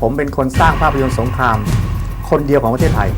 ผมเป็นคนสร้างภาพยนตร์สงคราม คนเดียวของประเทศไทย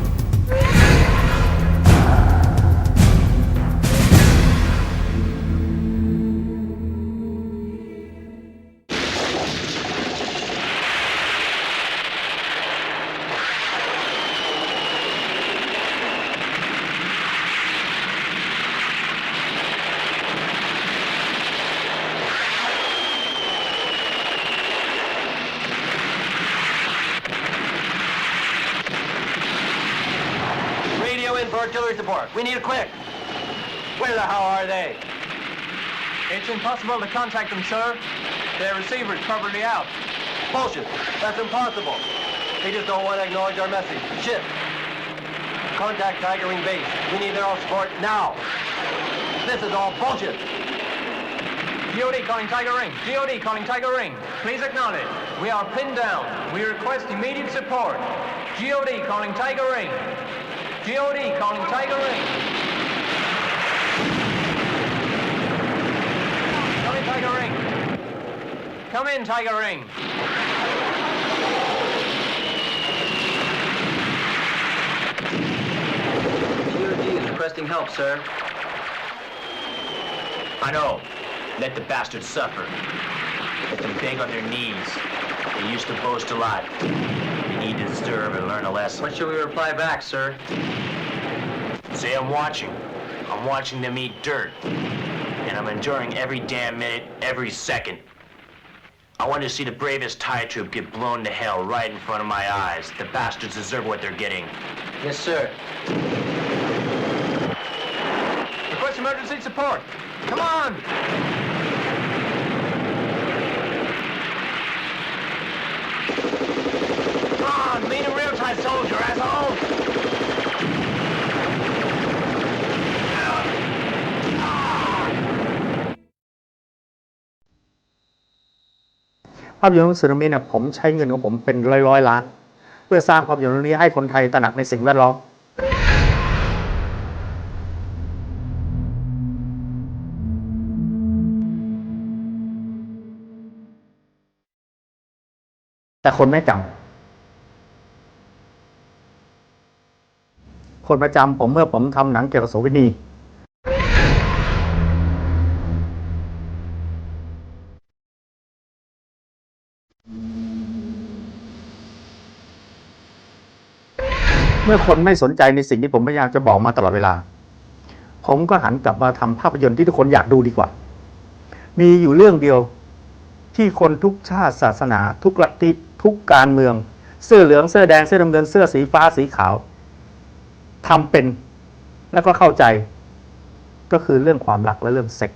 artillery support. We need it quick. Where the hell are they? It's impossible to contact them, sir. Their receiver's probably out. Bullshit. That's impossible. They just don't want to acknowledge our message. Shit. Contact Tiger Wing Base. We need their all support now. This is all bullshit. DOD calling Tiger Ring. DOD calling Tiger Ring. Please acknowledge. We are pinned down. We request immediate support. GOD calling Tiger Ring. GOD calling Tiger Ring. Come in, Tiger Ring. Come in, Tiger Ring. DOD is requesting help, sir. I know. Let the bastards suffer. Let them beg on their knees. They used to boast a lot. To deserve and learn a lesson. What should we reply back, sir? Say I'm watching. I'm watching them eat dirt. And I'm enjoying every damn minute, every second. I want to see the bravest Thai troop get blown to hell right in front of my eyes. The bastards deserve what they're getting. Yes, sir. Request emergency support. Come on. าพยนตร์สึนามิเนี่ยผมใช้เงินของผมเป็นร้อยร้อยล้าน เพื่อสร้างภาพยนตร์เรื่องนี้ให้คนไทยตระหนักในสิ่งแวดล้อมแต่คนไม่จำคนประจำผมเมื่อผมทำหนังเกี่ยวกับโสเวณี เมื่อคนไม่สนใจในสิ่งที่ผมพยายามจะบอกมาตลอดเวลา ผมก็หันกลับมาทำภาพยนตร์ที่ทุกคนอยากดูดีกว่า มีอยู่เรื่องเดียวที่คนทุกชาติศาสนา ทุกลัทธิทุกการเมือง เสื้อเหลืองเสื้อแดงเสื้อน้ำเงินเสื้อสีฟ้าสีขาวทำเป็นแล้วก็เข้าใจ ก็คือเรื่องความรักและเรื่องเซ็ก